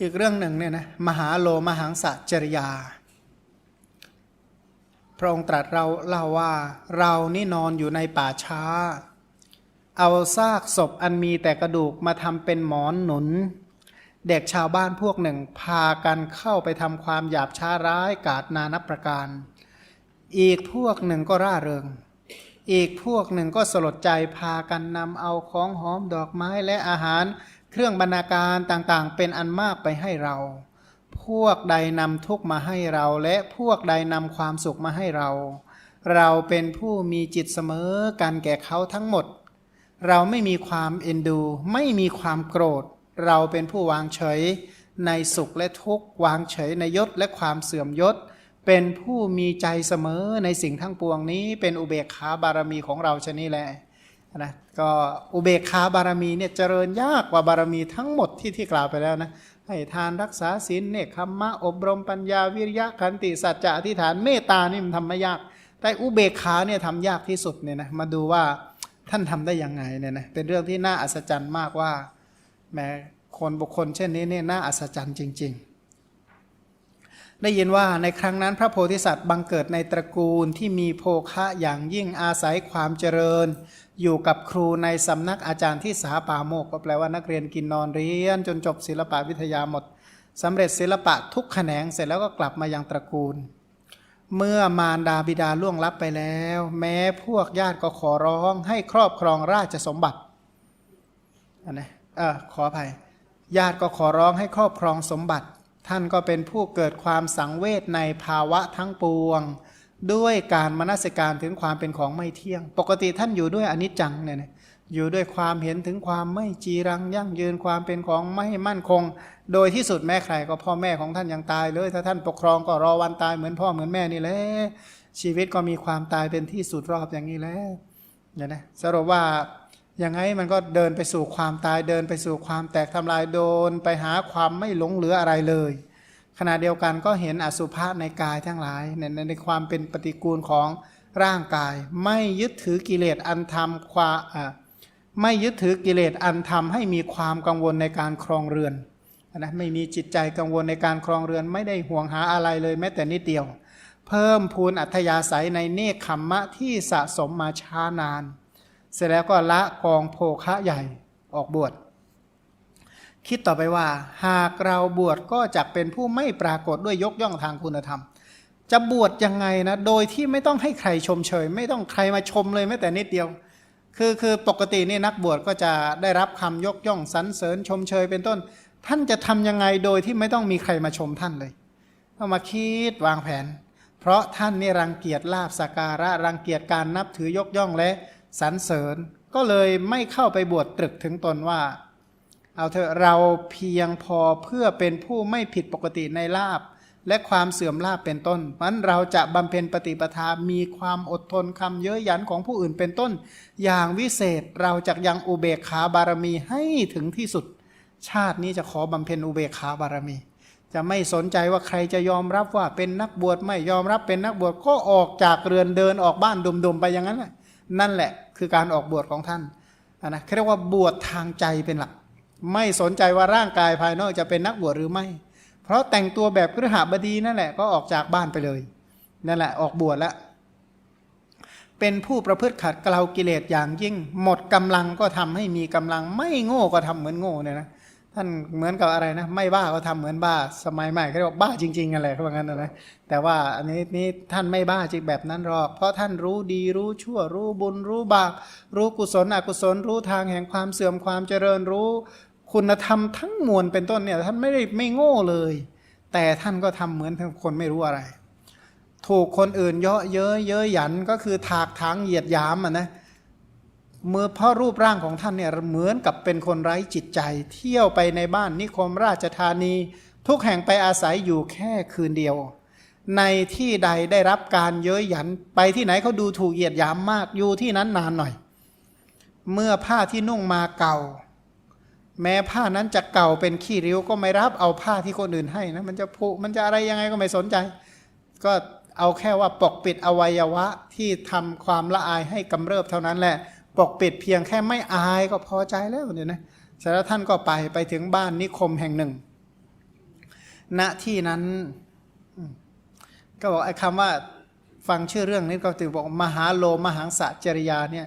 อีกเรื่องหนึ่งเนี่ยนะมหาโลมหังสะจริยา พระองค์ตรัสเราเล่าว่าเรานี่นอนอยู่ในป่าช้า เอาซากศพอันมีแต่กระดูกมาทำเป็นหมอนหนุน เด็กชาวบ้านพวกหนึ่ง พากันเข้าไปทำความหยาบช้าร้ายกาจนานับประการ อีกพวกหนึ่งก็ร่าเริง อีกพวกหนึ่งก็สลดใจพากันนำเอาของหอมดอกไม้และอาหาร เครื่องบรรณาการต่างๆ เป็นอันมากไปให้เรา พวกใดนำทุกมาให้เรา และพวกใดนำความสุขมาให้เรา เราเป็นผู้มีจิตเสมอกันแก่เขาทั้งหมด เราไม่มีความเอ็นดู ไม่มีความโกรธ เราเป็นผู้วางเฉยในสุขและทุกข์วางเฉยในยศและความเสื่อมยศ เป็นผู้มีใจเสมอในสิ่งทั้งปวงนี้เป็นอุเบกขาบารมีของเราชนี้แหละ นะก็อุเบกขาบารมีเนี่ยเจริญยากกว่าบารมีทั้งหมดที่ที่กล่าวไปแล้วนะให้ทานรักษาศีลเนคขมมะอบรมปัญญาวิริยะขันติสัจจะอธิฐานเมตตานี่มันทำไม่ยาก แต่อุเบกขาเนี่ยทำยากที่สุดเนี่ยนะมาดูว่าท่านทำได้ยังไงเนี่ยนะเป็นเรื่องที่น่าอัศจรรย์มากว่าแม้คนบุคคลเช่นนี้เนี่ยน่าอัศจรรย์จริง ๆ ได้ยินว่าในครั้งนั้นพระโพธิสัตว์บังเกิดในตระกูลที่มีโภคะอย่างยิ่งอาศัยความเจริญ อยู่กับครูในสำนักอาจารย์ที่สาปาโมกก็แปลว่านักเรียนกินนอนเรียน จนจบศิลปะวิทยาหมดสำเร็จศิลปะทุกแขนงเสร็จแล้วก็กลับมายังตระกูล เมื่อมารดาบิดาล่วงลับไปแล้ว แม้พวกญาติก็ขอร้องให้ครอบครองราชสมบัติอันนเออขออภัย ญาติก็ขอร้องให้ครอบครองสมบัติ ท่านก็เป็นผู้เกิดความสังเวชในภาวะทั้งปวง ด้วยการมนสิการถึงความเป็นของไม่เที่ยง ปกติท่านอยู่ด้วยอนิจจังเนี่ยนะอยู่ด้วยความเห็นถึงความไม่จีรังยั่งยืนความเป็นของไม่มั่นคง โดยที่สุดแม่ใครก็พ่อแม่ของท่านยังตายเลย ถ้าท่านปกครองก็รอวันตายเหมือนพ่อเหมือนแม่นี่แหละชีวิตก็มีความตายเป็นที่สุดรอบอย่างนี้แล้วเนี่ยนะสรุปว่ายังไงมันก็เดินไปสู่ความตายเดินไปสู่ความแตกทำลายโดน ไปหาความไม่หลงเหลืออะไรเลย ขณะเดียวกันก็เห็นอสุภะในกายทั้งหลายในในความเป็นปฏิกูลของร่างกาย ไม่ยึดถือกิเลสอันทำความไม่ยึดถือกิเลสอันทำให้มีความกังวลในการครองเรือนนะไม่มีจิตใจกังวลในการครองเรือน ไม่ได้ห่วงหาอะไรเลยแม้แต่นิดเดียว เพิ่มพูนอัธยาศัยในเนคขมมะที่สะสมมาช้านาน เสร็จแล้วก็ละกองโภคะใหญ่ออกบวช คิดต่อไปว่า หากเราบวชก็จะเป็นผู้ไม่ปรากฏด้วยยกย่องทางคุณธรรม จะบวชยังไงนะ โดยที่ไม่ต้องให้ใครชมเชย ไม่ต้องใครมาชมเลยแม้แต่นิดเดียว คือคือปกตินี่นักบวชก็จะได้รับคำยกย่องสรรเสริญชมเชยเป็นต้น ท่านจะทำยังไงโดยที่ไม่ต้องมีใครมาชมท่านเลยต้องมาคิดวางแผน เพราะท่านนี่รังเกียจลาบสการะรังเกียจการนับถือยกย่องและสรรเสริญ ก็เลยไม่เข้าไปบวชตรึกถึงตนว่า เอาเถอะเราเพียงพอเพื่อเป็นผู้ไม่ผิดปกติในลาบ และความเสื่อมลาบเป็นต้นมันเราจะบำเพ็ญปฏิปทา มีความอดทนคำเย้ยหยันของผู้อื่นเป็นต้น อย่างวิเศษเราจะยังอุเบกขาบารมีให้ถึงที่สุด ชาตินี้จะขอบำเพ็ญอุเบกขาบารมี จะไม่สนใจว่าใครจะยอมรับว่าเป็นนักบวชไม่ยอมรับเป็นนักบวชก็ออกจากเรือนเดินออกบ้านดุมๆไปอย่างนั้นแหละนั่นแหละคือการออกบวชของท่านนะเรียกว่าบวชทางใจเป็นหลัก ไม่สนใจว่าร่างกายภายนอกจะเป็นนักบวชหรือไม่ เพราะแต่งตัวแบบกฤหบดีนั่นแหละก็ออกจากบ้านไปเลยนั่นแหละออกบวชแล้วเป็นผู้ประพฤติขัดเกลากิเลสอย่างยิ่ง หมดกำลังก็ทำให้มีกำลัง ไม่โง่ก็ทำเหมือนโง่เนี่ยนะท่านเหมือนกับอะไรนะไม่บ้าก็ทำเหมือนบ้า สมัยใหม่เขาเรียกบ้าจริงๆอะไรเขาบอกงั้นนะแต่ว่าอันนี้นี่ท่านไม่บ้าจริงแบบนั้นหรอก เพราะท่านรู้ดีรู้ชั่วรู้บุญรู้บาปรู้กุศลอกุศลรู้ทางแห่งความเสื่อมความเจริญรู้ คุณธรรมทั้งมวลเป็นต้นเนี่ยท่านไม่ได้ไม่โง่เลย แต่ท่านก็ทำเหมือนคนไม่รู้อะไร ถูกคนอื่นเยาะเย้ยเย้ยหยันก็คือถากถางเหยียดยามอะนะเมื่อพ่อรูปร่างของท่านเนี่ยเหมือนกับเป็นคนไร้จิตใจ เที่ยวไปในบ้านนิคมราชธานี ทุกแห่งไปอาศัยอยู่แค่คืนเดียว ในที่ใดได้รับการเย้ยหยันไปที่ไหนเขาดูถูกเหยียดยามมากอยู่ที่นั้นนานหน่อย เมื่อผ้าที่นุ่งมาเก่า แม้ผ้านั้นจะเก่าเป็นขี้ริ้วก็ไม่รับเอาผ้าที่คนอื่นให้นะมันจะผุมันจะอะไรยังไงก็ไม่สนใจ ก็เอาแค่ว่าปกปิดอวัยวะที่ทำความละอายให้กำเริบเท่านั้นแหละ ปกปิดเพียงแค่ไม่อายก็พอใจแล้วเนี่ยนะเสร็จแล้วท่านก็ไปไปถึงบ้านนิคมแห่งหนึ่ง ณที่นั้น ก็บอกไอ้คำว่าฟังชื่อเรื่องนี้ก็ถือบอกมหาโลมหังสะจริยาเนี่ย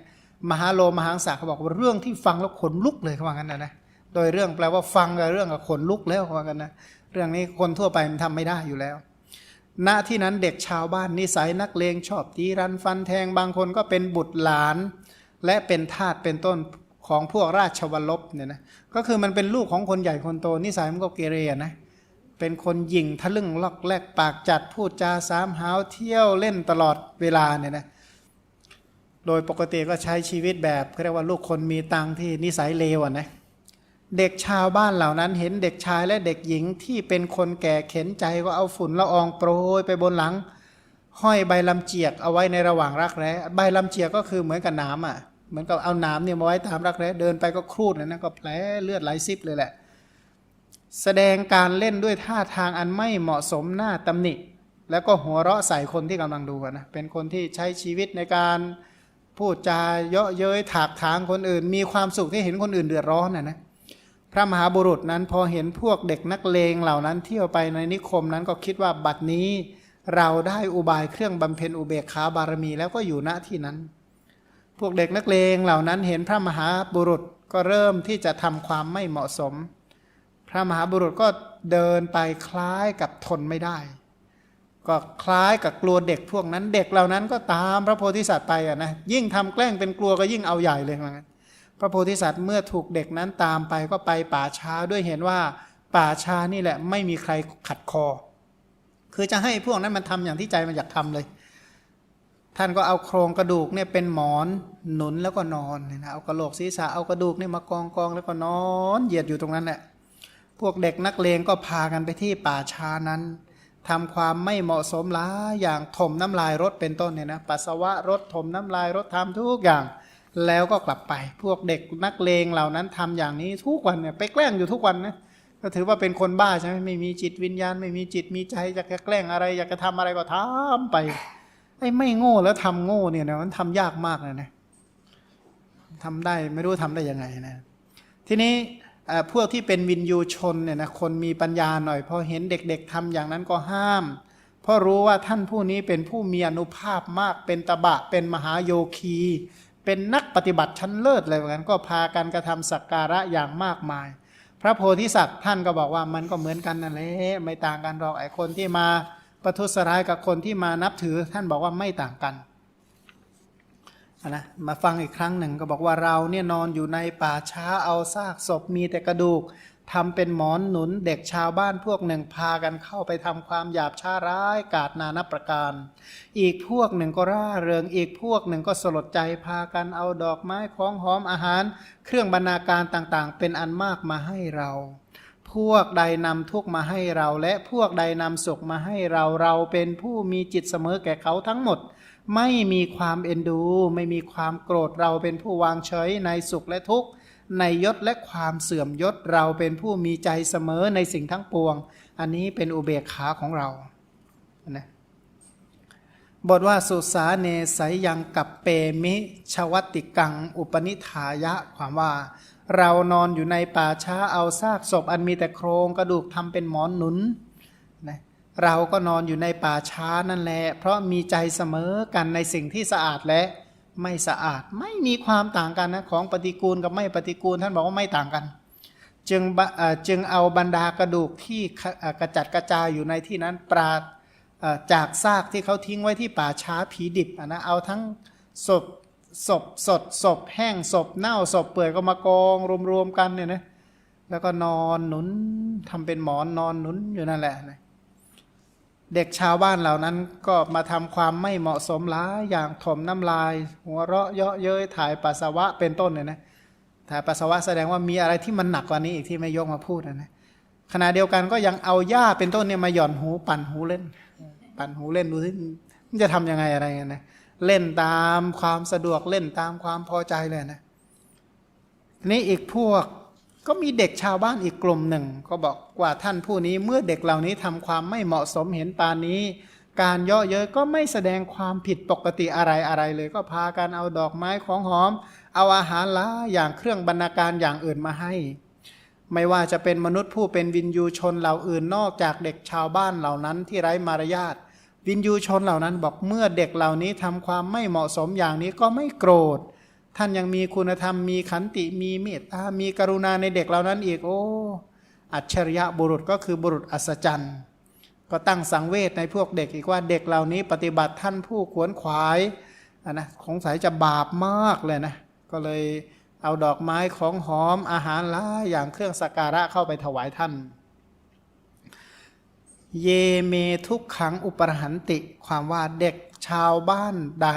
มหาโลมหังสะเขาบอกว่าเรื่องที่ฟังแล้วขนลุกเลยเขาว่างั้นนะนะ โดยเรื่องแปลว่าฟังกับเรื่องกับขนลุกแล้วว่ากันนะเรื่องนี้คนทั่วไปมันทำไม่ได้อยู่แล้ว ณที่นั้นเด็กชาวบ้านนิสัยนักเลงชอบตีรันฟันแทงบางคนก็เป็นบุตรหลาน และเป็นทาสเป็นต้นของพวกราชวัลลบเนี่ยนะก็คือมันเป็นลูกของคนใหญ่คนโตนิสัยมันก็เกเรนะเป็นคนหยิ่งทะลึ่งลอกแลกปากจัดพูดจาสามหาวเที่ยวเล่นตลอดเวลาเนี่ยนะโดยปกติก็ใช้ชีวิตแบบเรียกว่าลูกคนมีตังที่นิสัยเลวอะนะ เด็กชาวบ้านเหล่านั้นเห็นเด็กชายและเด็กหญิงที่เป็นคนแก่เข็นใจก็เอาฝุ่นละอองโปรยไปบนหลัง ห้อยใบลำเจียกเอาไว้ในระหว่างรักแร้ใบลำเจียกก็คือเหมือนกับน้ำอะเหมือนกับเอาน้ำเนี่ยมาไว้ตามรักแร้เดินไปก็ครูดเลยนะก็แผลเลือดไหลซิบเลยแหละ แสดงการเล่นด้วยท่าทางอันไม่เหมาะสมหน้าตำหนิ แล้วก็หัวเราะใส่คนที่กำลังดูนนะเป็นคนที่ใช้ชีวิตในการพูดจาเยาะเย้ยถากถางคนอื่น มีความสุขที่เห็นคนอื่นเดือดร้อนนะนะ พระมหาบุรุษนั้นพอเห็นพวกเด็กนักเลงเหล่านั้นเที่ยวไปในนิคมนั้นก็คิดว่าบัดนี้เราได้อุบายเครื่องบำเพ็ญอุเบกขาบารมีแล้วก็อยู่ณที่นั้น พวกเด็กนักเลงเหล่านั้นเห็นพระมหาบุรุษก็เริ่มที่จะทำความไม่เหมาะสม พระมหาบุรุษก็เดินไปคล้ายกับทนไม่ได้ ก็คล้ายกับกลัวเด็กพวกนั้น เด็กเหล่านั้นก็ตามพระโพธิสัตว์ไปอะนะยิ่งทำแกล้งเป็นกลัวก็ยิ่งเอาใหญ่เลยว่างั้น พระโพธิสัตว์เมื่อถูกเด็กนั้นตามไปก็ไปป่าช้าด้วยเห็นว่าป่าช้านี่แหละไม่มีใครขัดคอ คือจะให้พวกนั้นมันทำอย่างที่ใจมันอยากทำเลย ท่านก็เอาโครงกระดูกเนี่ยเป็นหมอนหนุนแล้วก็นอนเนี่ยนะเอากระโหลกศีรษะเอากระดูกเนี่ยมากองกองแล้วก็นอน เหยียดอยู่ตรงนั้นแหละพวกเด็กนักเลงก็พากันไปที่ป่าช้านั้นทำความไม่เหมาะสมหลาอย่างถมน้ำลายรถเป็นต้นเนี่ยนะปัสสาวะรถถมน้ำลายรถทำทุกอย่าง แล้วก็กลับไป พวกเด็กนักเลงเหล่านั้นทำอย่างนี้ทุกวันเนี่ยไปแกล้งอยู่ทุกวันนะก็ถือว่าเป็นคนบ้าใช่ไหมไม่มีจิตวิญญาณ ไม่มีจิตมีใจอยากจะแกล้งอะไร อยากจะทำอะไรก็ทำไปไอ้ไม่โง่แล้วทำโง่เนี่ยนะมันทำยากมากเลยนะทำได้ไม่รู้ทำได้ยังไงนะ ทีนี้พวกที่เป็นวินยูชนเนี่ยนะคนมีปัญญาหน่อยพอเห็นเด็กๆทำอย่างนั้นก็ห้าม เพราะรู้ว่าท่านผู้นี้เป็นผู้มีอนุภาพมากเป็นตบะเป็นมหาโยคี เป็นนักปฏิบัติชั้นเลิศเลยเหมือนกันก็พากันกระทำสักการะอย่างมากมาย พระโพธิสัตว์ท่านก็บอกว่ามันก็เหมือนกันนั่นแหละไม่ต่างกันหรอกไอ้คนที่มาประทุษร้ายกับคนที่มานับถือท่านบอกว่าไม่ต่างกันนะมาฟังอีกครั้งหนึ่งก็บอกว่าเราเนี่ยนอนอยู่ในป่าช้าเอาซากศพมีแต่กระดูก ทำเป็นหมอนหนุนเด็กชาวบ้านพวกหนึ่งพากันเข้าไปทำความหยาบช้าร้ายกาดนานับประการ อีกพวกหนึ่งก็ร่าเริง อีกพวกหนึ่งก็สลดใจพากันเอาดอกไม้ของหอมอาหาร เครื่องบรรณาการต่างๆ เป็นอันมากมาให้เรา พวกใดนำทุกมาให้เรา และพวกใดนำสุขมาให้เราเราเป็นผู้มีจิตเสมอแก่เขาทั้งหมด ไม่มีความเอ็นดู ไม่มีความโกรธเราเป็นผู้วางเฉยในสุขและทุกข์ ในยศและความเสื่อมยศเราเป็นผู้มีใจเสมอในสิ่งทั้งปวง อันนี้เป็นอุเบกขาของเรานะบทว่าสุสาเนสยยังกับเปมิชวติกัง อุปนิธายะ ความว่า เรานอนอยู่ในป่าช้าเอาซากศพอันมีแต่โครงกระดูกทำเป็นหมอนหนุนนะเราก็นอนอยู่ในป่าช้านั่นแหละเพราะมีใจเสมอกันในสิ่งที่สะอาดและ ไม่สะอาด ไม่มีความต่างกันนะของปฏิกูลกับไม่ปฏิกูล ท่านบอกว่าไม่ต่างกัน จึงจึงเอาบรรดากระดูกที่กระจัดกระจายอยู่ในที่นั้นปราดจากซากที่เขาทิ้งไว้ที่ป่าช้าผีดิบนะเอาทั้งศพศพสดศพแห้งศพเน่าศพเปื่อยก็มากองรวมๆกันเนี่ยนะแล้วก็นอนหนุนทำเป็นหมอนนอนหนุนอยู่นั่นแหละนะ เด็กชาวบ้านเหล่านั้นก็มาทำความไม่เหมาะสมหลายอย่างถมน้ำลาย หัวเราะเยาะเย้ยถ่ายปัสสาวะเป็นต้นเนี่ยนะถ่ายปัสสาวะแสดงว่ามีอะไรที่มันหนักกว่านี้อีกที่ไม่ยกมาพูดนะนะขณะเดียวกันก็ยังเอาหญ้าเป็นต้นเนี่ยมาหย่อนหูปั่นหูเล่น ปั่นหูเล่นดูที่มันจะทำยังไงอะไรเงี้ยนะเล่นตามความสะดวกเล่นตามความพอใจเลยนะนี้อีกพวก ก็มีเด็กชาวบ้านอีกกลุ่มหนึ่ง ก็บอกว่าท่านผู้นี้เมื่อเด็กเหล่านี้ทำความไม่เหมาะสมเห็นปานนี้ การเย่อเย้ยก็ไม่แสดงความผิดปกติอะไรอะไรเลย ก็พากันเอาดอกไม้ของหอม เอาอาหารละอย่างเครื่องบรรณาการอย่างอื่นมาให้ ไม่ว่าจะเป็นมนุษย์ผู้เป็นวินยูชนเหล่าอื่นนอกจากเด็กชาวบ้านเหล่านั้นที่ไร้มารยาทวินยูชนเหล่านั้นบอกเมื่อเด็กเหล่านี้ทำความไม่เหมาะสมอย่างนี้ก็ไม่โกรธ ท่านยังมีคุณธรรมมีขันติมีเมตตา มีกรุณาในเด็กเหล่านั้นอีกโอ้อัจฉริยะบุรุษก็คือบุรุษอัศจรรย์ ก็ตั้งสังเวชในพวกเด็กอีกว่าเด็กเหล่านี้ปฏิบัติท่านผู้ขวนขวายนะสงสัยจะบาปมากเลยนะ ก็เลยเอาดอกไม้ของหอมอาหารลาอย่างเครื่องสักการะเข้าไปถวายท่าน เยเมทุกขังอุปรหันติ ความว่าเด็ก ชาวบ้านใด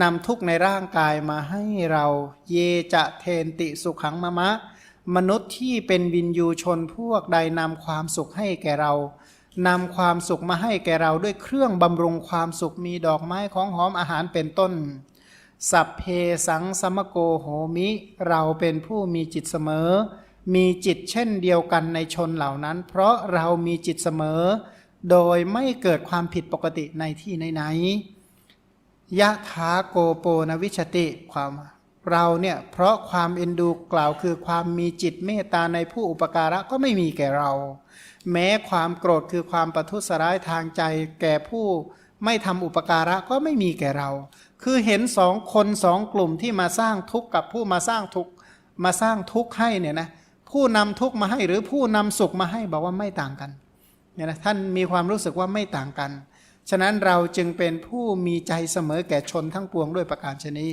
นำทุกในร่างกายมาให้เรา เยจะเทนติสุขังมะมะ มนุษย์ที่เป็นวินยูชนพวกใดนำความสุขให้แก่เรานำความสุขมาให้แก่เราด้วยเครื่องบำรุงความสุขมีดอกไม้ของหอมอาหารเป็นต้น สัพเพสังสมโกโหมิ เราเป็นผู้มีจิตเสมอ มีจิตเช่นเดียวกันในชนเหล่านั้น เพราะเรามีจิตเสมอ โดยไม่เกิดความผิดปกติในที่ไหนๆยะถาโกโปนวิชติความเราเนี่ยเพราะความเอ็นดูกล่าวคือความมีจิตเมตตาในผู้อุปการะก็ไม่มีแก่เรา แม้ความโกรธคือความประทุษร้ายทางใจแก่ผู้ไม่ทำอุปการะก็ไม่มีแก่เรา คือเห็นสองคนสองกลุ่มที่มาสร้างทุกข์กับผู้มาสร้างทุกข์มาสร้างทุกข์ให้เนี่ยนะผู้นำทุกข์มาให้หรือผู้นำสุขมาให้บอกว่าไม่ต่างกัน เนี่ยนะท่านมีความรู้สึกว่าไม่ต่างกัน ฉะนั้นเราจึงเป็นผู้มีใจเสมอแก่ชนทั้งปวงด้วยประการชนี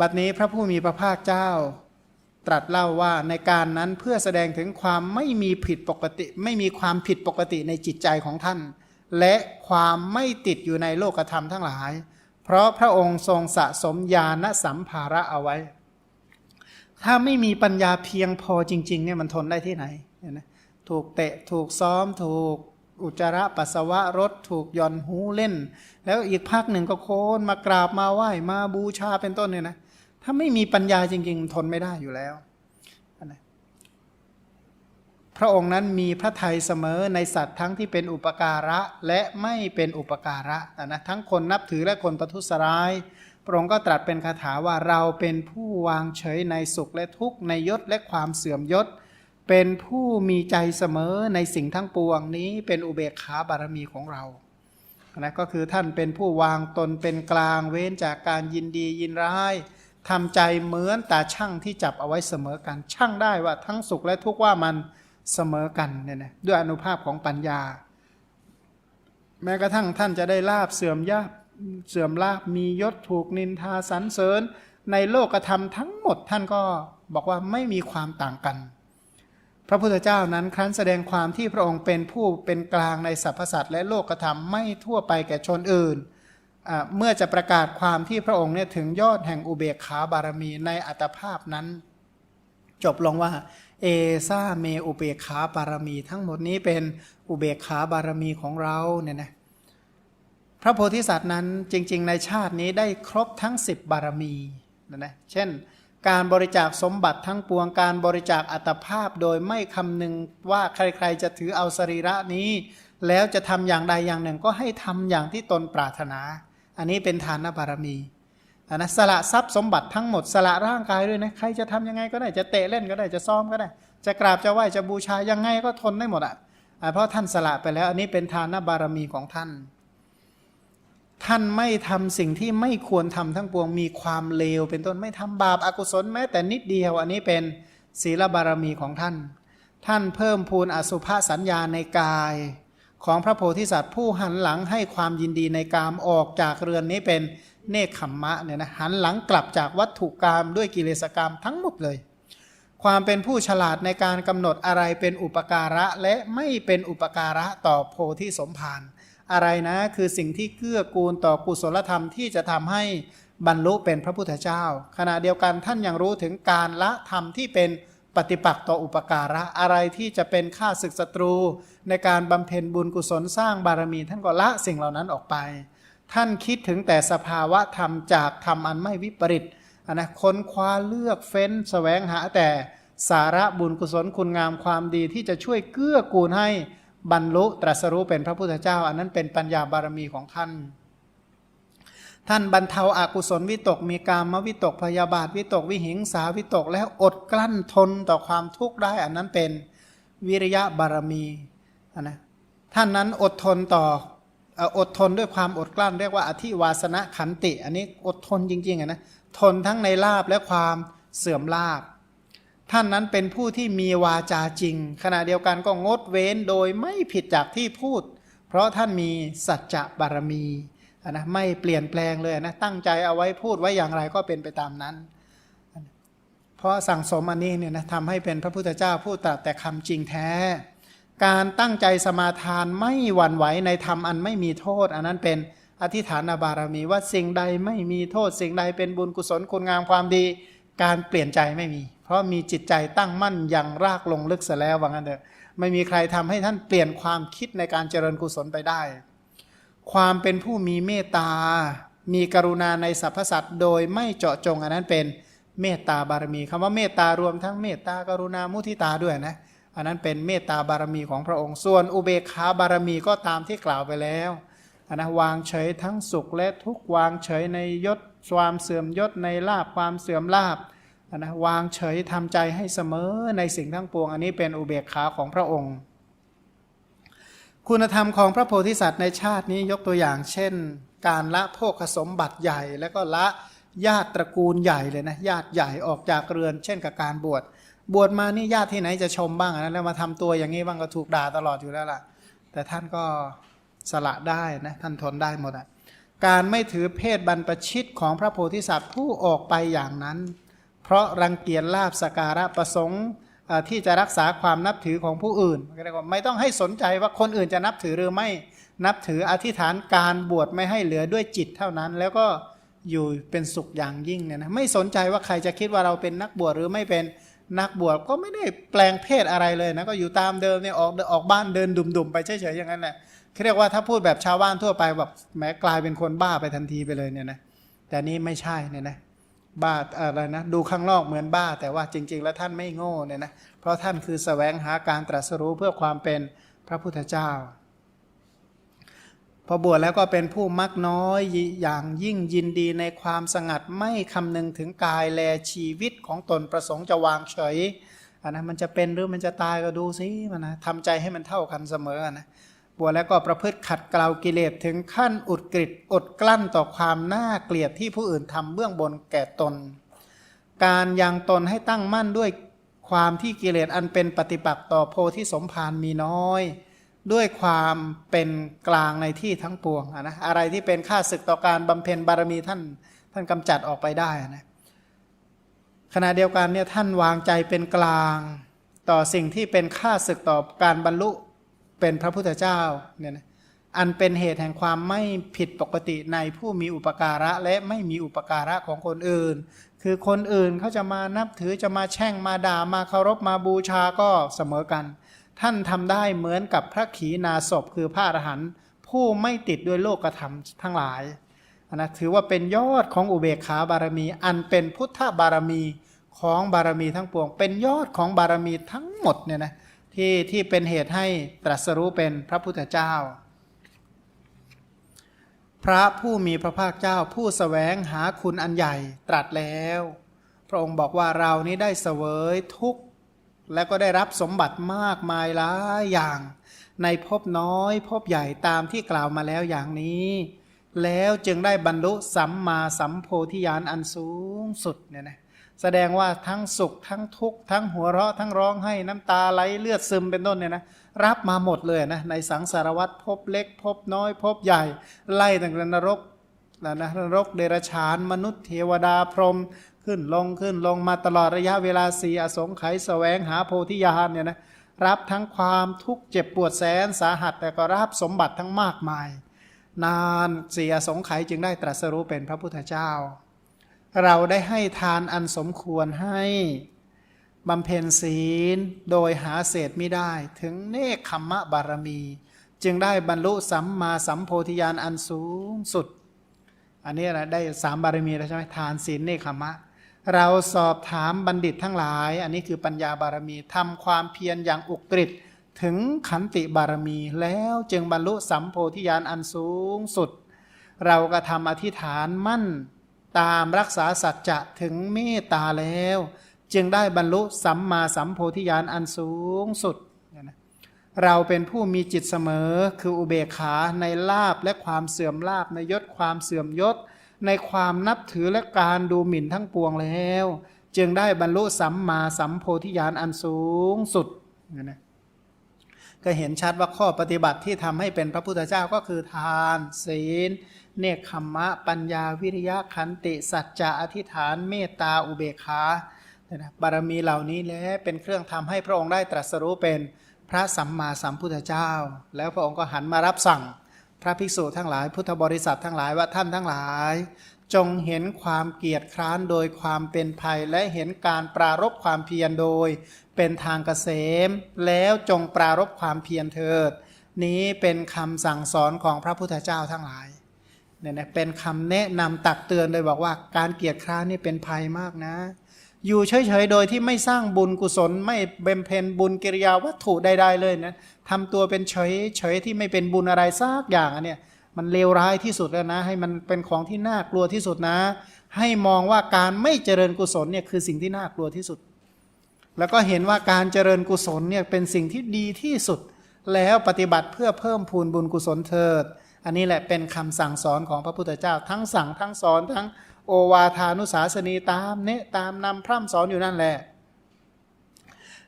บัดนี้พระผู้มีพระภาคเจ้า ตรัสเล่าว่าในการนั้นเพื่อแสดงถึงความไม่มีผิดปกติ ไม่มีความผิดปกติในจิตใจของท่าน และความไม่ติดอยู่ในโลกธรรมทั้งหลาย เพราะพระองค์ทรงสะสมญาณสัมภาระเอาไว้ ถ้าไม่มีปัญญาเพียงพอจริงๆเนี่ยมันทนได้ที่ไหนเนี่ยนะ ถูกเตะถูกซ้อม ถูกอุจจาระปัสสาวะรถถูกย่อนหูเล่น แล้วอีกภาคหนึ่งก็โคนมากราบมาไหว้มาบูชาเป็นต้นเนี่ยนะถ้าไม่มีปัญญาจริง ๆ ทนไม่ได้อยู่แล้วนะพระองค์นั้นมีพระทัยเสมอในสัตว์ทั้งที่เป็นอุปการะและไม่เป็นอุปการะนะทั้งคนนับถือและคนประทุษร้ายพระองค์ก็ตรัสเป็นคาถาว่าเราเป็นผู้วางเฉยในสุขและทุกข์ในยศและความเสื่อมยศ เป็นผู้มีใจเสมอในสิ่งทั้งปวงนี้เป็นอุเบกขาบารมีของเรานะก็คือท่านเป็นผู้วางตนเป็นกลางเว้นจากการยินดียินร้ายทำใจเหมือนตาช่างที่จับเอาไว้เสมอกันช่างได้ว่าทั้งสุขและทุกข์ว่ามันเสมอกันเนี่ยนะด้วยอนุภาพของปัญญา แม้กระทั่งท่านจะได้ลาบเสื่อมยาบเสื่อมลาบมียศถูกนินทาสรรเสริญ ในโลกธรรมทั้งหมดท่านก็บอกว่าไม่มีความต่างกัน พระพุทธเจ้านั้นครั้นแสดงความที่พระองค์เป็นผู้เป็นกลางในสรรพสัตว์และโลกธรรมไม่ทั่วไปแก่ชนอื่น เมื่อจะประกาศความที่พระองค์เนี่ยถึงยอดแห่งอุเบกขาบารมีในอัตภาพนั้น จบลงว่าเอซาเมอุเบกขาบารมี ทั้งหมดนี้เป็นอุเบกขาบารมีของเราเนี่ยนะพระโพธิสัตว์นั้นจริง ๆ ในชาตินี้ได้ครบทั้ง 10 บารมีนะนะเช่น การบริจาคสมบัติทั้งปวงการบริจาคอัตภาพโดยไม่คำนึงว่าใครๆจะถือเอาสรีระนี้ แล้วจะทำอย่างใดอย่างหนึ่งก็ให้ทำอย่างที่ตนปรารถนา อันนี้เป็นทานบารมีนนะสละทรัพย์สมบัติทั้งหมดสละร่างกายด้วยนะใครจะทำยังไงก็ได้จะเตะเล่นก็ได้จะซ้อมก็ได้ จะกราบจะไหว้จะบูชายังไงก็ทนได้หมดอะเพราะท่านสละไปแล้วอันนี้เป็นทานบารมีของท่าน ท่านไม่ทำสิ่งที่ไม่ควรทำทั้งปวงมีความเลว เป็นต้นไม่ทำบาปอากุศลแม้แต่นิดเดียว อันนี้เป็นศีลบารมีของท่าน ท่านเพิ่มพูนอสุภาสัญญาในกาย ของพระโพธิสัตว์ผู้หันหลังให้ความยินดีในกามออกจากเรือนนี้เป็นเนคขมมะเนี่ยนะหันหลังกลับจากวัตถุกรรมด้วยกิเลสกรรมทั้งหมดเลย ความเป็นผู้ฉลาดในการกำหนดอะไรเป็นอุปการะและไม่เป็นอุปการะต่อโพธิสมภาร อะไรนะ คือสิ่งที่เกื้อกูลต่อกุศลธรรมที่จะทำให้บรรลุเป็นพระพุทธเจ้า ขณะเดียวกันท่านยังรู้ถึงการละธรรมที่เป็นปฏิปักษ์ต่ออุปการะอะไรที่จะเป็นค่าศึกศัตรู ในการบำเพ็ญบุญกุศลสร้างบารมี ท่านก็ละสิ่งเหล่านั้นออกไป ท่านคิดถึงแต่สภาวะธรรมจากธรรมอันไม่วิปริตนะค้นคว้าเลือกเฟ้นสแสวงหาแต่สาระบุญกุศลคุณงามความดีที่จะช่วยเกื้อกูลให้ บรรลุตรัสรู้เป็นพระพุทธเจ้า อันนั้นเป็นปัญญาบารมีของท่าน ท่านบรรเทาอากุศลวิตกมีกามวิตกพยาบาทวิตกวิหิงสาวิตกแล้วอดกลั้นทนต่อความทุกข์ได้ อันนั้นเป็นวิริยะบารมีนะท่านนั้นอดทนต่ออดทนด้วยความอดกลั้นเรียกว่าอธิวาสนะขันติ อันนี้อดทนจริงๆนะทนทั้งในลาบและความเสื่อมลาบ ท่านนั้นเป็นผู้ที่มีวาจาจริง ขณะเดียวกันก็งดเว้นโดยไม่ผิดจากที่พูด เพราะท่านมีสัจจะบารมีนะไม่เปลี่ยนแปลงเลยนะตั้งใจเอาไว้พูดไว้อย่างไรก็เป็นไปตามนั้น เพราะสั่งสมอันนี้เนี่ยนะทำให้เป็นพระพุทธเจ้าพูดตรัสแต่คำจริงแท้ การตั้งใจสมาทานไม่หวั่นไหวในธรรมอันไม่มีโทษ อันนั้นเป็นอธิฐานบารมีว่าสิ่งใดไม่มีโทษ สิ่งใดเป็นบุญกุศลคุณงามความดี การเปลี่ยนใจไม่มี เพราะมีจิตใจตั้งมั่นอย่างรากลงลึกเสียแล้วว่างั้นเถอะไม่มีใครทำให้ท่านเปลี่ยนความคิดในการเจริญกุศลไปได้ ความเป็นผู้มีเมตตา มีกรุณาในสรรพสัตว์โดยไม่เจาะจงอันนั้นเป็นเมตตาบารมีคำว่าเมตตารวมทั้งเมตตากรุณามุทิตาด้วยนะ อันนั้นเป็นเมตตาบารมีของพระองค์ ส่วนอุเบกขาบารมีก็ตามที่กล่าวไปแล้วอันนะวางเฉยทั้งสุขและทุกวางเฉยในยศ ความเสื่อมยศในลาบความเสื่อมลาบนะวางเฉยทำใจให้เสมอในสิ่งทั้งปวง อันนี้เป็นอุเบกขาของพระองค์ คุณธรรมของพระโพธิสัตว์ในชาตินี้ยกตัวอย่าง เช่น การละโภคสมบัติใหญ่ แล้วก็ละญาติตระกูลใหญ่เลยนะญาติใหญ่ออกจากเรือน เช่นกับการบวชบวชมานี่ญาติที่ไหนจะชมบ้างนะแล้วมาทำตัวอย่างนี้บ้างก็ถูกด่าตลอดอยู่แล้วล่ะ แต่ท่านก็สละได้นะท่านทนได้หมดอะ การไม่ถือเพศบรรพชิตของพระโพธิสัตว์ผู้ออกไปอย่างนั้น เพราะรังเกียจลาบสการะประสงค์ที่จะรักษาความนับถือของผู้อื่นไม่ต้องให้สนใจว่าคนอื่นจะนับถือหรือไม่นับถืออธิษฐานการบวชไม่ให้เหลือด้วยจิตเท่านั้น แล้วก็อยู่เป็นสุขอย่างยิ่งเนี่ยนะไม่สนใจว่าใครจะคิดว่าเราเป็นนักบวชหรือไม่เป็นนักบวชก็ไม่ได้แปลงเพศอะไรเลยนะก็อยู่ตามเดิมเนี่ยออกออกบ้านเดินดุ่มๆไปเฉยๆอย่างนั้นแหละ เขาเรียกว่าถ้าพูดแบบชาวบ้านทั่วไปแบบแหมกลายเป็นคนบ้าไปทันทีไปเลยเนี่ยนะแต่นี่ไม่ใช่เนี่ยนะบ้าอะไรนะดูข้างนอกเหมือนบ้า แต่ว่าจริง ๆ แล้วท่านไม่โง่เนี่ยนะเพราะท่านคือสแสวงหาการตรัสรู้เพื่อความเป็นพระพุทธเจ้า พอบวชแล้วก็เป็นผู้มักน้อยอย่างยิ่งยินดีในความสงัดไม่คำนึงถึงกายแลชีวิตของตนประสงค์จะวางเฉยอันนะมันจะเป็นหรือมันจะตายก็ดูสิมันนะทำใจให้มันเท่ากันเสมอนะ บวชแล้วก็ประพฤติขัดเกลากิเลสถึงขั้นอุดกริดอดกลั้นต่อความน่าเกลียดที่ผู้อื่นทำเบื้องบนแก่ตน การยังตนให้ตั้งมั่นด้วยความที่กิเลสอันเป็นปฏิปักษ์ต่อโพธิสมภารมีน้อย ด้วยความเป็นกลางในที่ทั้งปวงนะอะไรที่เป็นค่าศึกต่อการบำเพ็ญบารมีท่านท่านกำจัดออกไปได้นะขณะเดียวกันเนี่ยท่านวางใจเป็นกลาง ต่อสิ่งที่เป็นค่าศึกต่อการบรรลุ เป็นพระพุทธเจ้าเนี่ยนะอันเป็นเหตุแห่งความไม่ผิดปกติในผู้มีอุปการะและไม่มีอุปการะของคนอื่น คือคนอื่นเขาจะมานับถือจะมาแช่งมาด่ามาเคารพมาบูชาก็เสมอกัน ท่านทำได้เหมือนกับพระขีณาสพคือพระอรหันต์ผู้ไม่ติดด้วยโลกธรรมทั้งหลายนะถือว่าเป็นยอดของอุเบกขาบารมี อันเป็นพุทธบารมีของบารมีทั้งปวง เป็นยอดของบารมีทั้งหมดเนี่ยนะ ที่ที่เป็นเหตุให้ตรัสรู้เป็นพระพุทธเจ้า พระผู้มีพระภาคเจ้าผู้สแสวงหาคุณอันใหญ่ตรัสแล้ว พระองค์บอกว่าเรานี้ได้เสวยทุกข์และก็ได้รับสมบัติมากมายหลายอย่าง ในภพน้อยภพใหญ่ตามที่กล่าวมาแล้วอย่างนี้ แล้วจึงได้บรรลุสัมมาสัมโพธิญาณอันสูงสุดเนี่ยนะ แสดงว่าทั้งสุขทั้งทุกข์ทั้งหัวเราะทั้งร้องให้น้ำตาไหลเลือดซึมเป็นต้นเนี่ยนะรับมาหมดเลยนะในสังสารวัตรพบเล็ก พบน้อยพบใหญ่ ไล่ตั้งแต่นรกนะนะนรกเดรัจฉาน มนุษย์เทวดาพรหมขึ้นลงขึ้นลงมาตลอดระยะเวลาสี่อสงไขยแสวงหาโพธิญาณเนี่ยนะรับทั้งความทุกข์เจ็บปวดแสนสาหัส แต่ก็รับสมบัติทั้งมากมาย นานเสี่อสงไขยจึงได้ตรัสรู้เป็นพระพุทธเจ้า เราได้ให้ทานอันสมควรให้บำเพ็ญศีลโดยหาเศษไม่ได้ ถึงเนคขมมะบารมี จึงได้บรรลุสัมมาสัมโพธิญาณอันสูงสุด อันนี้นะได้สามบารมีแล้วใช่ไหมทานศีลเนคขมมะเราสอบถามบัณฑิตทั้งหลาย อันนี้คือปัญญาบารมีทำความเพียรอย่างอุกฤษถึงขันติบารมีแล้วจึงบรรลุสัมโพธิญาณอันสูงสุด เราก็ทำอธิษฐานมั่น ตามรักษาสัจจะถึงเมตตาแล้ว จึงได้บรรลุสัมมาสัมโพธิญาณอันสูงสุด เราเป็นผู้มีจิตเสมอคืออุเบกขาในลาบและความเสื่อมลาบในยศความเสื่อมยศ ในความนับถือและการดูหมิ่นทั้งปวงแล้ว จึงได้บรรลุสัมมาสัมโพธิญาณอันสูงสุดนะ ก็เห็นชัดว่าข้อปฏิบัติที่ทำให้เป็นพระพุทธเจ้าก็คือทาน ศีล เนคขมมะ ปัญญาวิริยะขันติ สัจจะอธิษฐาน เมตตาอุเบกขาบารมีเหล่านี้แหละเป็นเครื่องทำให้พระองค์ได้ตรัสรู้เป็นพระสัมมาสัมพุทธเจ้า แล้วพระองค์ก็หันมารับสั่ง พระภิกษุทั้งหลายพุทธบริษัททั้งหลายว่าท่านทั้งหลาย จงเห็นความเกียจคร้านโดยความเป็นภัย และเห็นการปรารบความเพียรโดย เป็นทางเกษม แล้วจงปรารบความเพียรเถิด นี้เป็นคำสั่งสอนของพระพุทธเจ้าทั้งหลายเนี่ยนะเป็นคำแนะนำตักเตือนโดยบอกว่าการเกียจคร้านนี่เป็นภัยมากนะ อยู่เฉยๆโดยที่ไม่สร้างบุญกุศล ไม่เบมเพนบุญกิริยาวัตถุใดๆเลยนะทำตัวเป็นเฉยเฉยที่ไม่เป็นบุญอะไรสักอย่างเนี่ย มันเลวร้ายที่สุดแล้วนะ ให้มันเป็นของที่น่ากลัวที่สุดนะ ให้มองว่าการไม่เจริญกุศลเนี่ยคือสิ่งที่น่ากลัวที่สุด แล้วก็เห็นว่าการเจริญกุศลเนี่ยเป็นสิ่งที่ดีที่สุด แล้วปฏิบัติเพื่อเพิ่มพูนบุญกุศลเถิด อันนี้แหละเป็นคำสั่งสอนของพระพุทธเจ้า ทั้งสั่งทั้งสอนทั้งโอวาทานุสาสนีตามเนะตามนำพร่ำสอนอยู่นั่นแหละ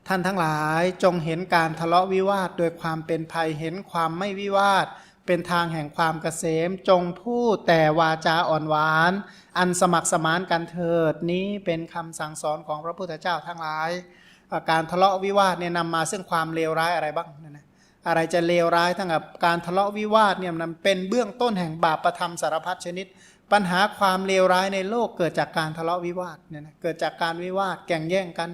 ท่านทั้งหลายจงเห็นการทะเลาะวิวาทโดยความเป็นภัยเห็นความไม่วิวาท เป็นทางแห่งความเกษม จงพูดแต่วาจาอ่อนหวาน อันสมัครสมานกันเถิดนี้เป็นคำสั่งสอนของพระพุทธเจ้าทั้งหลาย การทะเลาะวิวาทเนี่ยนำมาซึ่งความเลวร้ายอะไรบ้างนะอะไรจะเลวร้ายทั้งกับการทะเลาะวิวาทเนี่ยมันเป็นเบื้องต้นแห่งบาปประธรรมสารพัดชนิด ปัญหาความเลวร้ายในโลกเกิดจากการทะเลาะวิวาทเนี่ยนะเกิดจากการวิวาทแก่งแย่งกัน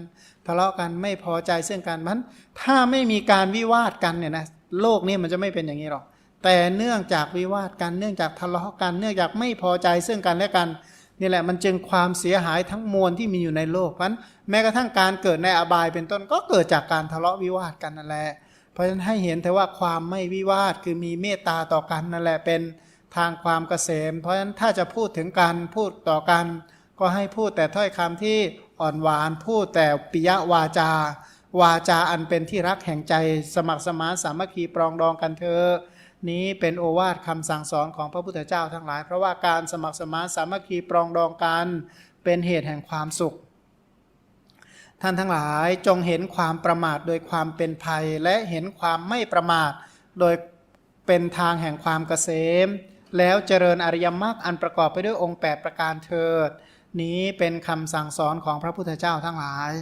ทะเลาะกันไม่พอใจซึ่งกันมันถ้าไม่มีการวิวาทกันเนี่ยนะโลกนี้มันจะไม่เป็นอย่างนี้หรอก แต่เนื่องจากวิวาทกันเนื่องจากทะเลาะกันเนื่องจากไม่พอใจซึ่งกันและกันนี่แหละมันจึงความเสียหายทั้งมวลที่มีอยู่ในโลกเพราะนั้นแม้กระทั่งการเกิดในอบายเป็นต้นก็เกิดจากการทะเลาะวิวาทกันนั่นแหละ เพราะฉะนั้นให้เห็นแต่ว่าความไม่วิวาทคือมีเมตตาต่อกันนั่นแหละเป็นทางความเกษม เพราะฉะนั้นถ้าจะพูดถึงการพูดต่อกัน ก็ให้พูดแต่ถ้อยคำที่อ่อนหวานพูดแต่ปิยวาจา วาจาอันเป็นที่รักแห่งใจสมัครสมานสามัคคีปรองดองกันเถอะ นี้เป็นโอวาทคำสั่งสอนของพระพุทธเจ้าทั้งหลาย เพราะว่าการสมัครสมานสามัคคีปรองดองกันเป็นเหตุแห่งความสุข ท่านทั้งหลายจงเห็นความประมาทโดยความเป็นภัย และเห็นความไม่ประมาทโดยเป็นทางแห่งความเกษม แล้วเจริญอริยมรรคอันประกอบไปด้วยองค์ 8 ประการเถิด นี้เป็นคำสั่งสอนของพระพุทธเจ้าทั้งหลาย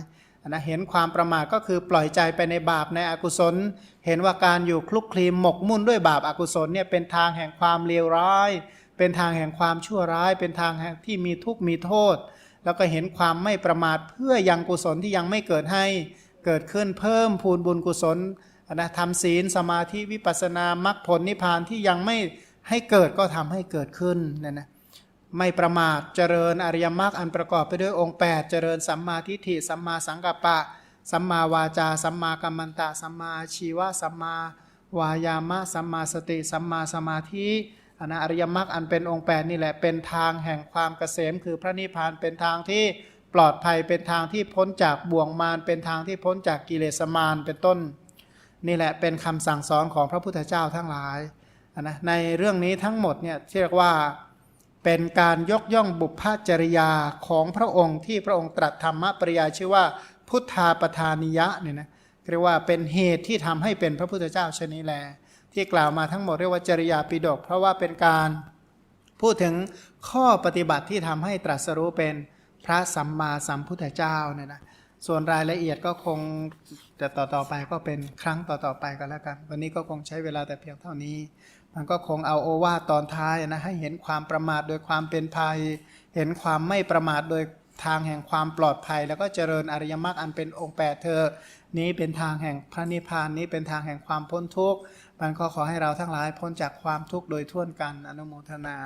นะเห็นความประมาทก็คือปล่อยใจไปในบาปในอกุศล เห็นว่าการอยู่คลุกคลีมหมกมุ่นด้วยบาปอากุศลเนี่ยเป็นทางแห่งความเลวร้าย เป็นทางแห่งความชั่วร้าย เป็นทางแห่งที่มีทุกข์มีโทษ แล้วก็เห็นความไม่ประมาทเพื่อยังกุศลที่ยังไม่เกิดให้เกิดขึ้นเพิ่มพูนบุญกุศลนะทำศีลสมาธิวิปัสสนามรรคผลนิพพานที่ยังไม่ให้เกิดก็ทำให้เกิดขึ้นนะนะไม่ประมาทเจริญอริยมรรคอันประกอบไปด้วยองค์ 8 เจริญสัมมาทิฏฐิสัมมาสังกัปปะ สัมมาวาจา สัมมากัมมันตะ สัมมาชีวะ สัมมาวายามะ สัมมาสติ สัมมาสมาธิอนะอริยมรรคอันเป็นองค์8นี่แหละเป็นทางแห่งความเกษม คือพระนิพพานเป็นทางที่ปลอดภัยเป็นทางที่พ้นจากบ่วงมารเป็นทางที่พ้นจากกิเลสมารเป็นต้น นี่แหละเป็นคำสั่งสอนของพระพุทธเจ้าทั้งหลายนะในเรื่องนี้ทั้งหมดเนี่ยเรียกว่าเป็นการยกย่องบุพจริยาของพระองค์ที่พระองค์ตรัสธรรมปริยาชื่อว่า พุทธาปทานิยะเนี่ยนะเรียกว่าเป็นเหตุที่ทำให้เป็นพระพุทธเจ้าชนีแล ที่กล่าวมาทั้งหมดเรียกว่าจริยาปิฎกเพราะว่าเป็นการพูดถึงข้อปฏิบัติที่ทำให้ตรัสรู้เป็นพระสัมมาสัมพุทธเจ้าเนี่ยนะส่วนรายละเอียดก็คงจะต่อต่อไปก็เป็นครั้งต่อต่อไปก็แล้วกัน วันนี้ก็คงใช้เวลาแต่เพียงเท่านี้ มันก็คงเอาโอวาทตอนท้ายนะให้เห็นความประมาทโดยความเป็นภัย เห็นความไม่ประมาทโดย ทางแห่งความปลอดภัย แล้วก็เจริญอริยมรรคอันเป็นองค์แปดเธอ นี้เป็นทางแห่งพระนิพพานนี้เป็นทางแห่งความพ้นทุกข์มันก็ขอให้เราทั้งหลายพ้นจากความทุกข์โดยทั่วนกันอนุโมทนา